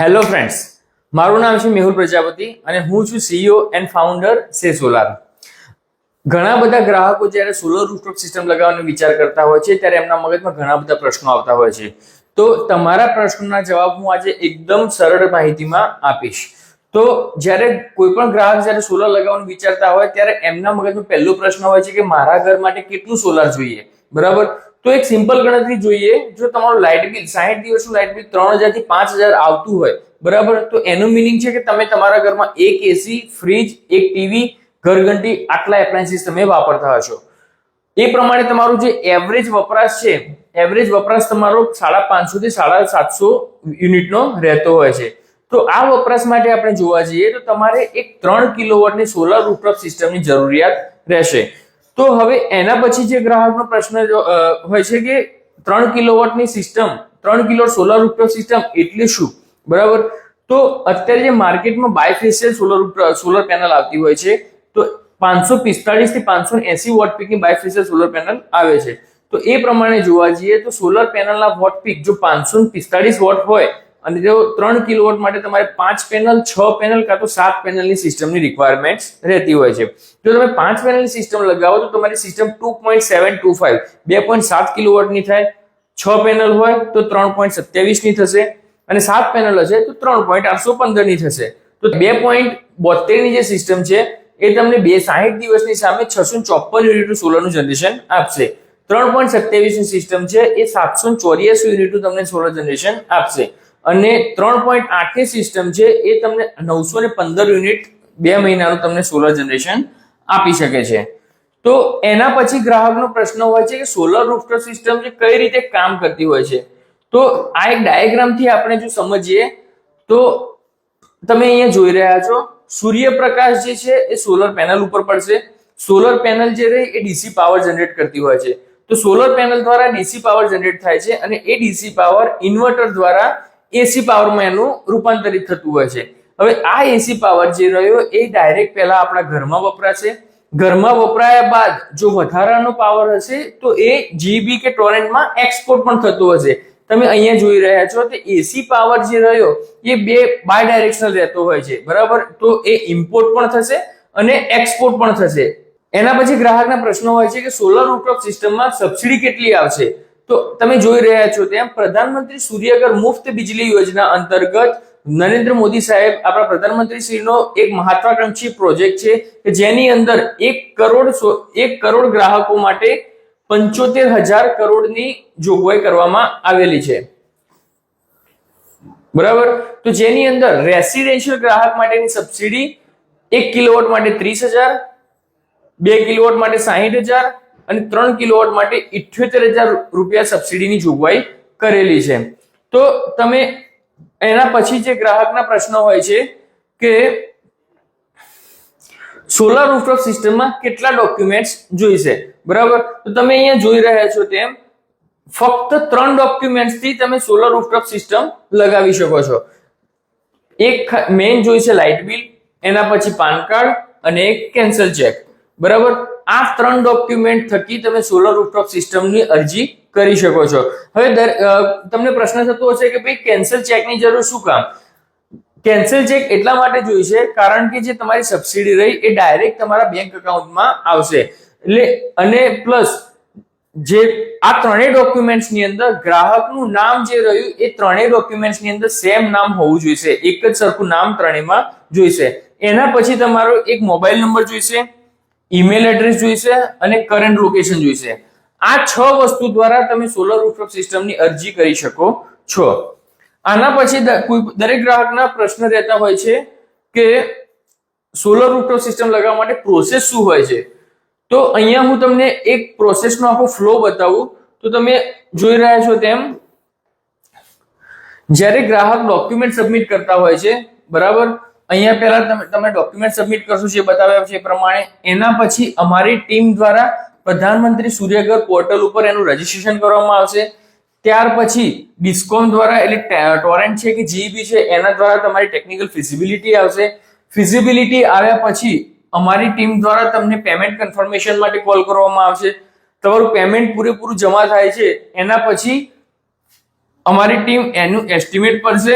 Hello friends મારું નામ છે મેહુલ પ્રજાપતિ અને હું છું સીઈઓ એન્ડ ફાઉન્ડર સે સોલાર. ઘણા બધા ગ્રાહકો જ્યારે સોલર રૂફટોપ સિસ્ટમ લગાવવાનો વિચાર કરતા હોય છે, ત્યારે એમના મગજમાં ઘણા બધા પ્રશ્નો આવતા હોય છે. તો તમારા પ્રશ્નોના જવાબ હું આજે એકદમ સરળ માહિતીમાં આપીશ. તો જ્યારે કોઈ પણ ગ્રાહક જ્યારે સોલર લગાવવાનું વિચારતા હોય, ત્યારે એમના મગજમાં પહેલો પ્રશ્ન હોય છે કે મારા ઘર માટે કેટલું સોલાર જોઈએ? બરાબર? તો એક સિમ્પલ ગણતરી જોઈએ. જો તમારું લાઇટ બિલ સાહીઠ દિવસનું લાઇટ બિલ ત્રણ હજારથી પાંચ હજાર આવતું હોય, બરાબર? તો એનું મિનિંગ છે કે તમે તમારા ઘરમાં એક એસી ફ્રીજ એક ટીવી ઘરઘંટી, આટલા એપ્લાયન્સીસ તમે વાપરતા હશો. એ પ્રમાણે તમારું જે એવરેજ વપરાશ છે એવરેજ વપરાશ તમારો સાડા પાંચસો થી સાડા સાતસો યુનિટનો રહેતો હોય છે. તો આ વપરાશ માટે આપણે જોવા જઈએ તો તમારે એક ત્રણ કિલોવોટની સોલર રૂફટોપ સિસ્ટમની જરૂરિયાત રહેશે. તો હવે એના પછી જે ગ્રાહકનો પ્રશ્ન હોય છે કે ત્રણ કિલોવોટની સિસ્ટમ, ત્રણ કિલો સોલર રૂપિયો સિસ્ટમ એટલે શું? બરાબર? તો અત્યારે જે માર્કેટમાં બાયફેશિયલ સોલર સોલર પેનલ આવતી હોય છે, તો પાંચસો પિસ્તાળીસથી પાંચસો એસી વોટ પીકની બાયફેશિયલ સોલર પેનલ આવે છે. તો એ પ્રમાણે જોવા જઈએ તો સોલર પેનલના વોટ પીક જો પાંચસો પિસ્તાળીસ વોટ હોય અને જો ત્રણ કિલોવોટ માટે તમારે પાંચ પેનલ, છ પેનલ કાં તો સાત પેનલની સિસ્ટમની રિક્વાયરમેન્ટ રહેતી હોય છે. જો તમે પાંચ પેનલની સિસ્ટમ લગાવો તો તમારી system two point seven two five બે પોઈન્ટ સાત કિલોવોટની થાય, છ પેનલ હોય તો ત્રણ પોઈન્ટ સત્યાવીસની થશે અને સાત પેનલ હશે તો ત્રણ પોઈન્ટ આઠસો પંદરની થશે. તો બે પોઈન્ટ બોતેરની જે સિસ્ટમ છે એ તમને બે સાહીઠ દિવસની સામે છસો ચોપન યુનિટનું સોલરનું જનરેશન આપશે. ત્રણ પોઈન્ટ સત્યાવીસની સિસ્ટમ છે એ સાતસો ચોર્યાસી યુનિટનું તમને સોલર જનરેશન આપશે. અને ત્રણ પોઈન્ટ આઠની સિસ્ટમ છે, એ તમને નવસો ને પંદર યુનિટ બે મહિનાનું તમને સોલર જનરેશન આપી શકે છે. તો એના પછી ગ્રાહકનો પ્રશ્ન હોય છે કે સોલર રૂફટોપ સિસ્ટમ જે કઈ રીતે કામ કરતી હોય છે. તો આ એક ડાયાગ્રામથી આપણે જો સમજીએ, તો તમે અહીંયા જોઈ રહ્યા છો, સૂર્યપ્રકાશ જે છે, એ સોલર પેનલ ઉપર પડશે. સોલર પેનલ જે રહી, એ ડીસી પાવર જનરેટ કરતી હોય છે. તો સોલર પેનલ દ્વારા ડીસી પાવર જનરેટ થાય છે અને એ ડીસી પાવર ઇન્વર્ટર દ્વારા એસી પાવરમાં એનું રૂપાંતરિત થતું હોય છે. હવે આ એસી પાવર જે રહ્યો એ ડાયરેક્ટ પહેલા આપણા ઘરમાં વપરાશે. ઘરમાં વપરાયા બાદ જો વધારાનો પાવર હશે તો એ જીબી કે ટોરેન્ટમાં એક્સપોર્ટ પણ થતું હશે. તમે અહીંયા જોઈ રહ્યા છો તો એસી પાવર જે રહ્યો એ બે બાય ડાયરેક્શનલ રહેતો હોય છે. બરાબર? તો એ ઇમ્પોર્ટ પણ થશે અને એક્સપોર્ટ પણ થશે. એના પછી ગ્રાહકના પ્રશ્નો હોય છે કે સોલર રૂફટોપ સિસ્ટમમાં સબસિડી કેટલી આવશે? તો તમે જોઈ રહ્યા છો તેમ પ્રધાનમંત્રી સૂર્યઘર મુફ્ત બિજલી યોજના અંતર્ગત નરેન્દ્ર મોદી સાહેબ આપણા પ્રધાનમંત્રી શ્રીનો એક મહત્વાકાંક્ષી પ્રોજેક્ટ છે કે જેની અંદર એક કરોડ એક કરોડ ગ્રાહકો માટે પંચોતેર હજાર કરોડની જોગવાઈ કરવામાં આવેલી છે. બરાબર? તો જેની અંદર રેસિડેન્શિયલ ગ્રાહક માટેની સબસિડી એક કિલોવોટ માટે ત્રીસ હજાર, બે કિલોવોટ માટે સાહીઠ હજાર અને ત્રણ કિલોવોટ માટે ઇઠ્યોતેર હજાર રૂપિયા સબસિડીની જોગવાઈ કરેલી છે. તો તમે એના પછી જે ગ્રાહકના પ્રશ્નો હોય છે કે સોલાર રૂફટોપ સિસ્ટમમાં કેટલા ડોક્યુમેન્ટ્સ જોઈશે બરાબર? તો તમે અહીંયા જોઈ રહ્યા છો તેમ ફક્ત ત્રણ ડોક્યુમેન્ટ્સથી તમે સોલર રૂફટોપ સિસ્ટમ લગાવી શકો છો. એક મેઇન જોઈશે લાઇટ બિલ, એના પછી પાન કાર્ડ અને એક કેન્સલ ચેક. બરાબર? આ ત્રણ ડોક્યુમેન્ટ થકી તમે સોલર રૂફટોપ સિસ્ટમની અરજી કરી શકો છો. હવે તમને પ્રશ્ન થતો હશે કે ભાઈ કેન્સલ ચેકની જરૂર શું કામ? કેન્સલ ચેક એટલા માટે જોઈશે કારણ કે જે તમારી સબસિડી રહી એ ડાયરેક્ટ તમારા બેંક એકાઉન્ટમાં આવશે. એટલે, અને પ્લસ જે આ ત્રણેય ડોક્યુમેન્ટ્સની અંદર ગ્રાહકનું નામ જે રહ્યું એ ત્રણેય ડોક્યુમેન્ટ્સની અંદર સેમ નામ હોવું જોઈશે. એક જ સરખું નામ ત્રણેયમાં જોઈશે. એના પછી તમારો એક મોબાઈલ નંબર જોઈશે. ઈમેલ એડ્રેસ જોઈશે અને કરંટ લોકેશન જોઈશે. આ છ વસ્તુ દ્વારા તમે સોલર રૂફટોપ સિસ્ટમની અરજી કરી શકો છો. આના પછી દરેક ગ્રાહકના પ્રશ્ન રહેતા હોય છે કે સોલર રૂફટોપ સિસ્ટમ લગાવવા માટે પ્રોસેસ શું હોય છે? તો અહીંયા હું તમને એક પ્રોસેસનો આખો ફ્લો બતાવું. તો તમે જોઈ રહ્યા છો તેમ, જ્યારે ગ્રાહક ડોક્યુમેન્ટ સબમિટ કરતા હોય છે, બરાબર? અહીંયા પહેલા તમે તમે ડોક્યુમેન્ટ સબમિટ કરશો, જે બતાવ્યા છે એ પ્રમાણે. એના પછી અમારી ટીમ દ્વારા પ્રધાનમંત્રી સૂર્યઘર પોર્ટલ ઉપર એનું રજીસ્ટ્રેશન કરવામાં આવશે. ત્યાર પછી ડિસ્કોમ દ્વારા, એટલે ટોરેન્ટ છે કે જીબી છે, એના દ્વારા તમારી ટેકનિકલ ફિઝિબિલિટી આવશે. ફિઝિબિલિટી આવ્યા પછી અમારી ટીમ દ્વારા તમને પેમેન્ટ કન્ફર્મેશન માટે કોલ કરવામાં આવશે. તમારું પેમેન્ટ પૂરેપૂરું જમા થાય છે. એના પછી અમારી ટીમ એનું એસ્ટિમેટ કરશે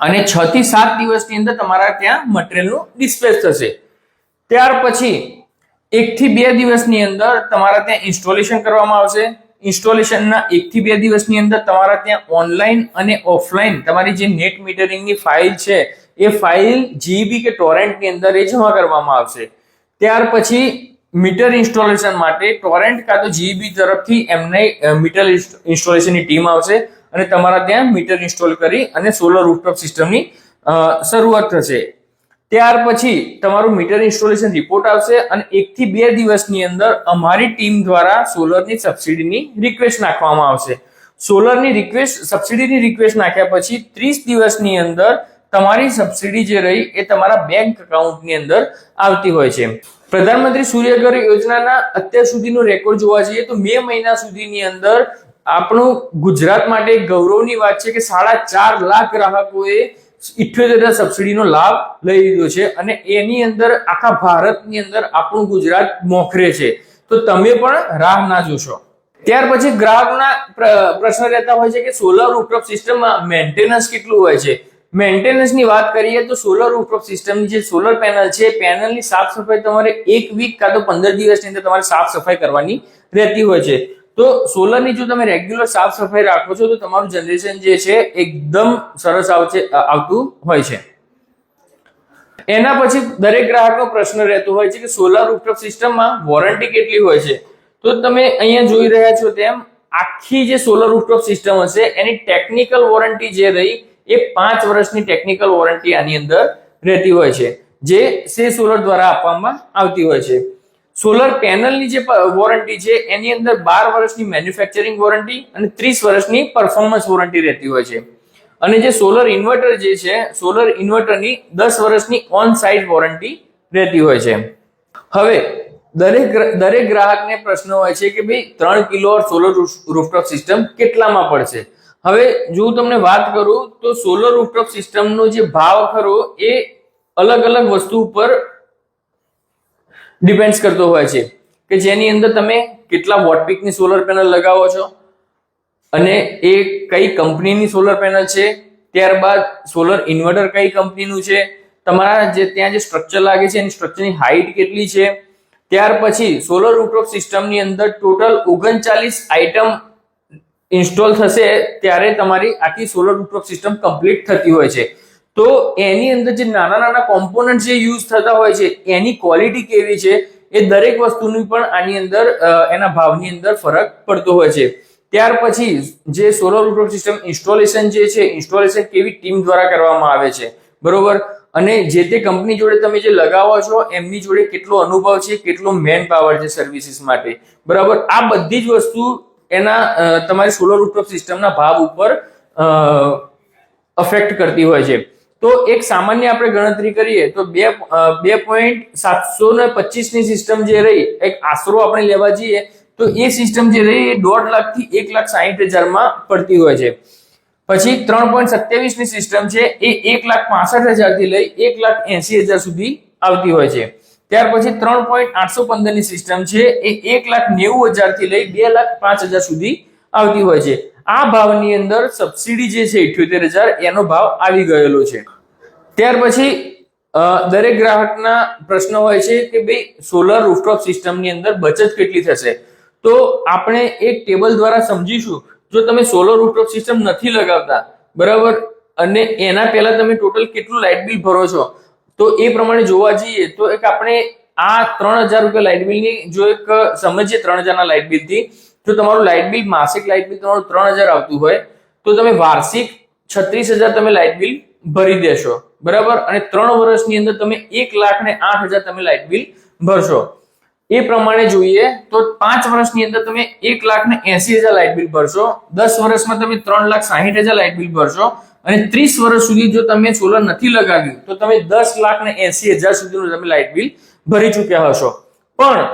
અને છ થી સાત દિવસની અંદર તમારા ત્યાં મટીરિયલનું ડિસ્પેચ થશે. ત્યાર પછી એક થી બે દિવસની અંદર તમારા ત્યાં ઇન્સ્ટોલેશન કરવામાં આવશે. ઇન્સ્ટોલેશનના એક થી બે દિવસની અંદર તમારા ત્યાં ઓનલાઈન અને ઓફલાઈન તમારી જે નેટ મીટરિંગની ફાઇલ છે, એ ફાઇલ જીબી કે ટોરેન્ટની અંદર એ જમા કરવામાં આવશે. ત્યાર પછી મીટર ઇન્સ્ટોલેશન માટે ટોરેન્ટ કાં તો જીબી તરફથી એમને મીટર ઇન્સ્ટોલેશનની ટીમ આવશે. અને તમારા ત્યાં મીટર ઇન્સ્ટોલ કરી અને સોલર રૂફટોપ સિસ્ટમની શરૂઆત થશે. ત્યાર પછી તમારું મીટર ઇન્સ્ટોલેશન રિપોર્ટ આવશે અને એકથી બે દિવસની અંદર અમારી ટીમ દ્વારા સોલરની સબસિડીની રિક્વેસ્ટ નાખવામાં આવશે. સોલરની રિક્વેસ્ટ, સબસિડીની રિક્વેસ્ટ નાખ્યા પછી ત્રીસ દિવસની અંદર તમારી સબસિડી જે રહી એ તમારા બેંક એકાઉન્ટની અંદર આવતી હોય છે. પ્રધાનમંત્રી સૂર્યઘર યોજનાના અત્યાર સુધીનો રેકોર્ડ જોવા જઈએ તો મે મહિના સુધીની અંદર આપણું ગુજરાત માટે ગૌરવની વાત છે કે સાડા ચાર લાખ ગ્રાહકોએ ઇઠ્યોતેર સબસિડીનો લાભ લઈ લીધો છે અને એની અંદર આખા ભારતની અંદર આપણું ગુજરાત મોખરે છે. તો તમે પણ રાહ ના જોશો. ત્યાર પછી ગ્રાહકના પ્ર- પ્રશ્ન રહેતા હોય છે કે સોલર રૂફટોપ સિસ્ટમમાં મેન્ટેનન્સ કેટલું હોય છે? મેન્ટેનન્સની વાત કરીએ તો સોલર રૂફટોપ સિસ્ટમની જે સોલર પેનલ છે, પેનલની સાફ સફાઈ તમારે એક વીક કાં તો પંદર દિવસની અંદર તમારે સાફ સફાઈ કરવાની રહેતી હોય છે. તો સોલરની જો તમે રેગ્યુલર સાફ સફાઈ રાખો છો, તો તમારું જનરેશન જે છે, એકદમ સરસ આવશે આવતું હોય છે. એના પછી દરેક ગ્રાહકનો પ્રશ્ન રહેતો હોય છે કે સોલર રૂફટોપ સિસ્ટમમાં વોરંટી કેટલી હોય છે? તો તમે અહીંયા જોઈ રહ્યા છો તેમ, આખી જે સોલર રૂફટોપ સિસ્ટમ હશે, એની ટેકનિકલ વોરંટી જે રહી, એ પાંચ વર્ષની ટેકનિકલ વોરંટી આની અંદર રહેતી હોય છે, જે સે સોલર દ્વારા આપવામાં આવતી હોય છે. સોલર પેનલની જે વોરંટી છે, એની અંદર બાર વર્ષની મેન્યુફેક્ચરિંગ વોરંટી અને ત્રીસ વર્ષની પરફોર્મન્સ વોરંટી રહેતી હોય છે. અને જે સોલર ઇન્વર્ટર જે છે સોલર ઇન્વર્ટરની દસ વર્ષની ઓન સાઇટ વોરંટી રહેતી હોય છે. હવે, દરેક દરેક ગ્રાહકને પ્રશ્ન હોય છે કે ભાઈ, ત્રણ કિલો સોલર રૂફટોપ સિસ્ટમ કેટલામાં પડશે? હવે, જો હું તમને વાત કરું, તો સોલર રૂફટોપ સિસ્ટમનો જે ભાવ ખરો, એ અલગ અલગ વસ્તુ ઉપર ડિપેન્ડ્સ કરતો હોય છે. કે જેની અંદર તમે કેટલા વોટપીકની સોલર પેનલ લગાવો છો અને એ કઈ કંપનીની સોલર પેનલ છે, ત્યારબાદ સોલર ઇન્વર્ટર કઈ કંપનીનું છે, તમારા જે ત્યાં જે સ્ટ્રક્ચર લાગે છે, એની સ્ટ્રક્ચરની હાઈટ કેટલી છે, ત્યાર પછી સોલર રૂફટોપ સિસ્ટમની અંદર ટોટલ ઓગણચાલીસ આઇટમ ઇન્સ્ટોલ થશે, ત્યારે તમારી આખી સોલર રૂફટોપ સિસ્ટમ કમ્પ્લીટ થતી હોય છે. તો એની અંદર જે નાના નાના કોમ્પોનન્ટ જે યુઝ થતા હોય છે, એની ક્વોલિટી કેવી છે, એ દરેક વસ્તુની પણ આની અંદર એના ભાવની અંદર ફરક પડતો હોય છે. ત્યાર પછી જે સોલર રૂફટોપ સિસ્ટમ ઇન્સ્ટોલેશન જે છે ઇન્સ્ટોલેશન કેવી ટીમ દ્વારા કરવામાં આવે છે, બરોબર? અને જે તે કંપની જોડે તમે જે લગાવો છો, એમની જોડે કેટલો અનુભવ છે, કેટલો મેન પાવર છે સર્વિસીસ માટે, બરાબર? આ બધી જ વસ્તુ એના તમારી સોલર રૂફટોપ સિસ્ટમના ભાવ ઉપર અફેક્ટ કરતી હોય છે. તો એક સામાન્ય આપણે ગણતરી કરીએ તો બે બે પોઈન્ટ સાતસો ને પચીસની સિસ્ટમ જે રહી, એક આશરો આપણે લેવા જઈએ, તો એ સિસ્ટમ જે રહી એ દોઢ લાખથી એક લાખ સાહીઠ હજારમાં પડતી હોય છે. પછી ત્રણ પોઈન્ટ સત્યાવીસની સિસ્ટમ છે, એ એક લાખ પાસઠ હજારથી લઈ એક લાખ એસી હજાર સુધી આવતી હોય છે. ત્યાર પછી ત્રણ પોઈન્ટ આઠસો પંદરની સિસ્ટમ છે, એ એક લાખ નેવું હજારથી લઈ બે લાખ પાંચ હજાર સુધી આવતી હોય છે. આ ભાવની અંદર સબસિડી જે છે ઇઠ્યોતેર હજાર એનો ભાવ આવી ગયેલો છે. ત્યાર પછી દરેક ગ્રાહકના પ્રશ્ન હોય છે કે ભાઈ સોલર રૂફટોપ સિસ્ટમની અંદર બચત કેટલી થશે? તો આપણે એક ટેબલ દ્વારા સમજીશું, જો તમે સોલર રૂફટોપ સિસ્ટમ નથી લગાવતા, બરાબર? અને એના પહેલા તમે ટોટલ કેટલું લાઇટ બિલ ભરો છો? તો એ પ્રમાણે જોવા જઈએ, તો એક આપણે આ ત્રણ હજાર રૂપિયા લાઇટ બિલની જો એક સમજીએ ત્રણ હજારના લાઇટ બિલથી જો તમારું લાઇટ બિલ, માસિક લાઇટ બિલ તમારું ત્રણ હજાર આવતું હોય, તો તમે વાર્ષિક છત્રીસ હજાર તમે લાઇટ બિલ ભરી દેશો. બરાબર? અને ત્રણ વર્ષની અંદર તમે એક લાખ ને આઠ હજાર તમે લાઇટ બિલ ભરશો. એ પ્રમાણે જોઈએ તો પાંચ વર્ષની અંદર તમે એક લાખ ને એસી હજાર લાઇટ બિલ ભરશો. દસ વર્ષમાં તમે ત્રણ લાખ સાહીઠ હજાર લાઇટ બિલ ભરશો. અને ત્રીસ વર્ષ સુધી જો તમે સોલર નથી લગાવ્યું, તો તમે દસ લાખ ને એસી હજાર સુધીનું તમે લાઇટ બિલ ભરી ચૂક્યા હશો. પણ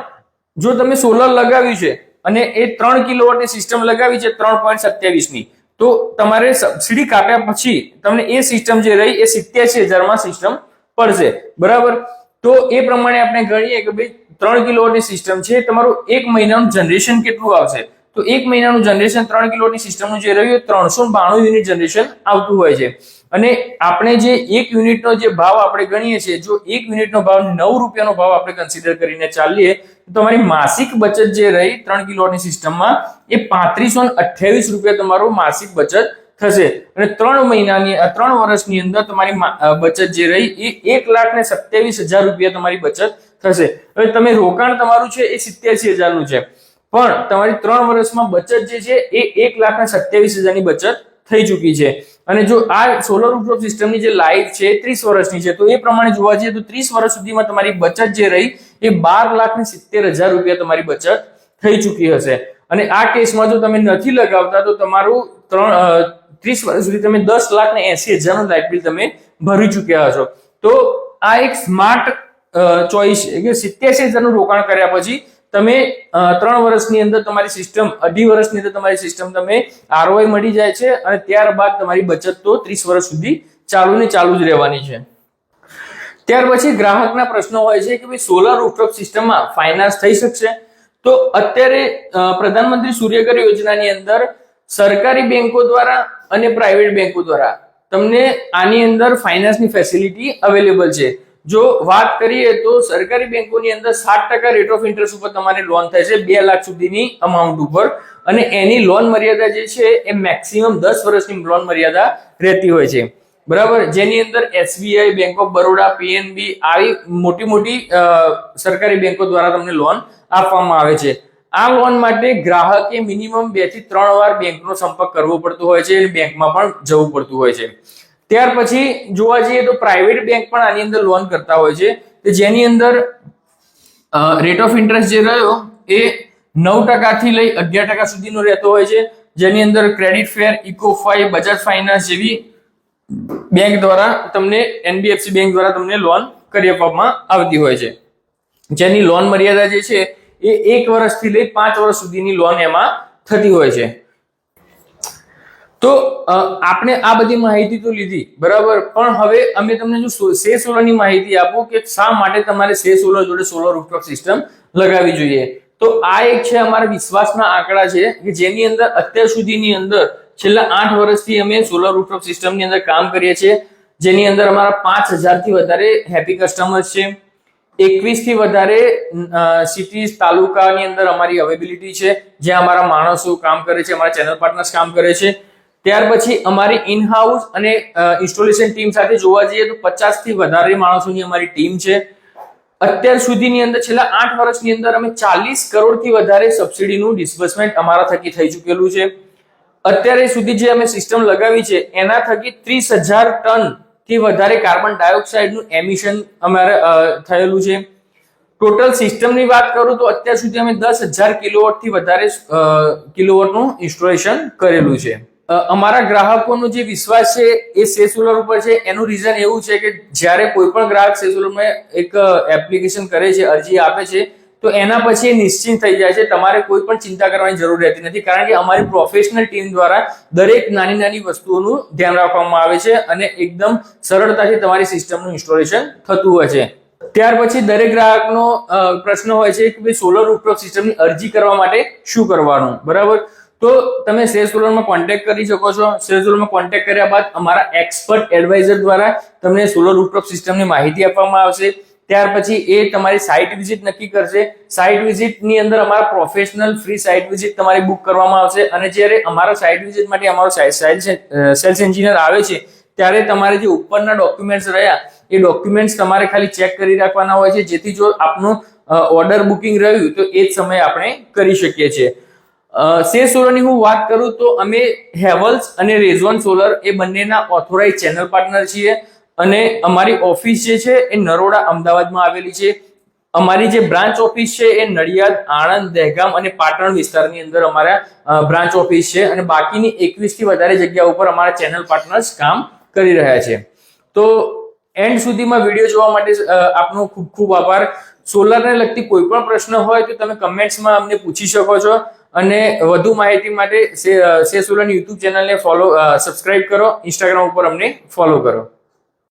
જો તમે સોલર લગાવ્યું છે અને એ ત્રણ કિલોવોટની સિસ્ટમ લગાવી છે ત્રણ પોઈન્ટ સત્યાવીસની. તો તમારે સબસિડી કાપ્યા પછી તમને એ સિસ્ટમ જે રહી એ સિત્યાસી હજારમાં સિસ્ટમ પડશે. બરાબર? તો એ પ્રમાણે આપણે ગણીએ કે ભાઈ ત્રણ કિલોવોટની સિસ્ટમ છે, તમારું એક મહિનાનું જનરેશન કેટલું આવશે? તો એક મહિનાનું જનરેશન ત્રણ કિલોની સિસ્ટમનું જે રહ્યું ત્રણસો બાણું યુનિટ જનરેશન આવતું હોય છે. અને આપણે જે એક યુનિટનો જે ભાવ આપણે ગણીએ છીએ, જો એક યુનિટનો ભાવ નવ રૂપિયાનો ભાવ આપણે કન્સિડર કરીને ચાલીએ તમારી માસિક બચત જે રહી ત્રણ કિલોની સિસ્ટમમાં, એ પાંત્રીસો અઠ્યાવીસ રૂપિયા તમારું માસિક બચત થશે. અને ત્રણ મહિનાની ત્રણ વર્ષની અંદર તમારી બચત જે રહી, એ એક લાખ ને સત્યાવીસ હજાર રૂપિયા તમારી બચત થશે. હવે તમે રોકાણ તમારું છે, એ સિત્યાસી હજારનું છે. પણ તમારી ત્રણ વર્ષમાં બચત જે છે, એ એક લાખ ને સત્યાવીસ હજારની બચત થઈ ચૂકી છે. અને જો આ સોલર રૂફટોપ સિસ્ટમની જે લાઈફ છે, ત્રીસ વર્ષની છે, તો એ પ્રમાણે જોવા જઈએ તો ત્રીસ વર્ષ સુધીમાં તમારી બચત જે રહી, એ બાર લાખ ને સિત્તેર હજાર રૂપિયા તમારી બચત થઈ ચૂકી હશે. અને આ કેસમાં જો તમે નથી લગાવતા, તો તમારું ત્રણ ત્રીસ વર્ષ સુધી તમે દસ લાખ ને એસી હજારનું લાઇટ બિલ તમે ભરી ચૂક્યા હશો. તો આ એક સ્માર્ટ ચોઈસ છે કે સિત્યાસી હજારનું રોકાણ કર્યા પછી તમે ત્રણ વર્ષની અંદર તમારી સિસ્ટમ અઢી વર્ષની અંદર તમારી સિસ્ટમ તમે આરઓઆઈ મળી જાય છે અને ત્યારબાદ તમારી બચત તો ત્રીસ વર્ષ સુધી ચાલુ ને ચાલુ જ રહેવાની છે. ત્યાર પછી ગ્રાહકના પ્રશ્નો હોય છે કે ભાઈ સોલર રૂફટોપ સિસ્ટમમાં ફાઇનાન્સ થઈ શકશે? તો અત્યારે પ્રધાનમંત્રી સૂર્યઘર યોજનાની અંદર સરકારી બેંકો દ્વારા અને પ્રાઇવેટ બેંકો દ્વારા તમને આની અંદર ફાઇનાન્સની ફેસિલિટી અવેલેબલ છે. જો વાત કરીએ તો સરકારી બેંકોની અંદર સાત ટકા રેટ ઓફ ઇન્ટરેસ્ટ ઉપર તમારે લોન થાય છે બે લાખ સુધીની અમાઉન્ટ ઉપર. અને એની લોન મર્યાદા જે છે એ મેક્સિમમ દસ વર્ષની લોન મર્યાદા રહેતી હોય છે. બરાબર? જેની અંદર SBI bank of Baroda PNB આવી મોટી મોટી સરકારી બેંકો દ્વારા તમને લોન આપવામાં આવે છે. આ લોન માટે ગ્રાહકે મિનિમમ બેથી ત્રણ વાર બેંકનો સંપર્ક કરવો પડતો હોય છે અને બેંકમાં પણ જવું પડતું હોય છે. ત્યાર પછી જોવા જઈએ તો પ્રાઇવેટ બેંક પણ આની અંદર લોન કરતા હોય છે. જેની અંદર રેટ ઓફ ઇન્ટરેસ્ટ જે રહ્યો એ નવ ટકાથી લઈ અગિયાર ટકા સુધીનો રહેતો હોય છે. જેની અંદર credit fair Ecofy Bajaj finance જેવી બેંક દ્વારા તમને એનબીએફસી બેંક દ્વારા તમને લોન કરી આપવામાં આવતી હોય છે. જેની લોન મર્યાદા જે છે એ એક વર્ષથી લઈ પાંચ વર્ષ સુધીની લોન એમાં થતી હોય છે. તો આપણે આ બધી માહિતી તો લીધી, બરાબર? પણ હવે અમે તમને જો સો- સોલરની માહિતી આપું કે શા માટે તમારે સે સોલર જોડે સોલર રૂફટોપ સિસ્ટમ લગાવવી જોઈએ? તો આ એક છે અમારા વિશ્વાસના આંકડા છે કે જેની અંદર અત્યાર સુધીની અંદર છેલ્લા આઠ વર્ષથી અમે સોલર રૂફટોપ સિસ્ટમની અંદર કામ કરીએ છીએ, જેની અંદર અમારા પાંચ હજારથી વધારે હેપી કસ્ટમર્સ છે. એકવીસથી વધારે સિટીઝ, તાલુકાની અંદર અમારી અવેબિલિટી છે, જ્યાં અમારા માણસો કામ કરે છે, અમારા ચેનલ પાર્ટનર્સ કામ કરે છે. ત્યાર પછી અમારી ઇન હાઉસ અને ઇન્સ્ટોલેશન ટીમ સાથે જોવા જઈએ તો પચાસથી વધારે માણસોની અમારી ટીમ છે. અત્યાર સુધીની અંદર છેલ્લા આઠ વર્ષની અંદર અમે ચાલીસ કરોડથી વધારે સબસિડીનું ડિસ્બર્સમેન્ટ અમારા થકી થઈ ચૂકેલું છે. અત્યારે સુધી જે અમે સિસ્ટમ લગાવી છે, એના થકી ત્રીસ હજાર ટનથી વધારે કાર્બન ડાયોક્સાઇડનું એમિશન અમારે થયેલું છે. ટોટલ સિસ્ટમની વાત કરું તો અત્યાર સુધી અમે દસ હજાર કિલોવોટથી વધારે કિલોવોટનું ઇન્સ્ટોલેશન કરેલું છે. અમારા ગ્રાહકોનો જે વિશ્વાસ છે એ સેસુલર ઉપર છે. એનું રીઝન એવું છે કે જ્યારે કોઈ પણ ગ્રાહક સેસુલરમાં એક એપ્લિકેશન કરે છે, અરજી આપે છે, તો એના પછી નિશ્ચિંત થઈ જાય છે. તમારે કોઈ પણ ચિંતા કરવાની જરૂર રહેતી નથી. કારણ કે અમારી પ્રોફેશનલ ટીમ દ્વારા દરેક નાની નાની વસ્તુઓનું ધ્યાન રાખવામાં આવે છે અને એકદમ સરળતાથી તમારી સિસ્ટમનું ઇન્સ્ટોલેશન થતું હોય છે. ત્યાર પછી દરેક ગ્રાહકનો પ્રશ્ન હોય છે કે ભાઈ સોલર રૂફટોપ સિસ્ટમની અરજી કરવા માટે શું કરવાનું? બરાબર? તો તમે સેલ સોલરમાં કોન્ટેક્ટ કરી શકો છો. સેલ સોલરમાં કોન્ટેક્ટ કર્યા બાદ અમારા એક્સપર્ટ એડવાઇઝર દ્વારા તમને સોલર રૂફટોપ સિસ્ટમની માહિતી આપવામાં આવશે. ત્યાર પછી એ તમારી સાઇટ વિઝિટ નક્કી કરશે. સાઇટ વિઝિટની અંદર અમારા પ્રોફેશનલ ફ્રી સાઇટ વિઝિટ તમારી બુક કરવામાં આવશે. અને જ્યારે અમારા સાઇટ વિઝિટ માટે અમારો સેલ્સ એન્જિનિયર આવે છે, ત્યારે તમારે જે ઉપરના ડોક્યુમેન્ટ્સ રહ્યા, એ ડોક્યુમેન્ટ્સ તમારે ખાલી ચેક કરી રાખવાના હોય છે. જેથી જો આપનું ઓર્ડર બુકિંગ રહ્યું, તો એ જ સમયે આપણે કરી શકીએ છીએ. સે સોલરની હું વાત કરું તો અમે હેવલ્સ અને રેઝોન સોલર એ બંનેના ઓથોરાઇઝ ચેનલ પાર્ટનર છીએ અને અમારી ઓફિસ જે છે એ નરોડા અમદાવાદમાં આવેલી છે. અમારી જે બ્રાન્ચ ઓફિસ છે એ નડિયાદ, આણંદ, દહેગામ અને પાટણ વિસ્તારની અંદર અમારા બ્રાન્ચ ઓફિસ છે અને બાકીની એકવીસથી વધારે જગ્યા ઉપર અમારા ચેનલ પાર્ટનર્સ કામ કરી રહ્યા છે. તો એન્ડ સુધીમાં વીડિયો જોવા માટે આપનો ખૂબ ખૂબ આભાર. સોલરને લગતી કોઈ પણ પ્રશ્ન હોય તો તમે કમેન્ટ્સમાં અમને પૂછી શકો છો. અને વધુ માહિતી માટે સે સે સોલરની યુટ્યુબ ચેનલને ફોલો સબસ્ક્રાઇબ કરો. ઇન્સ્ટાગ્રામ ઉપર અમને ફોલો કરો.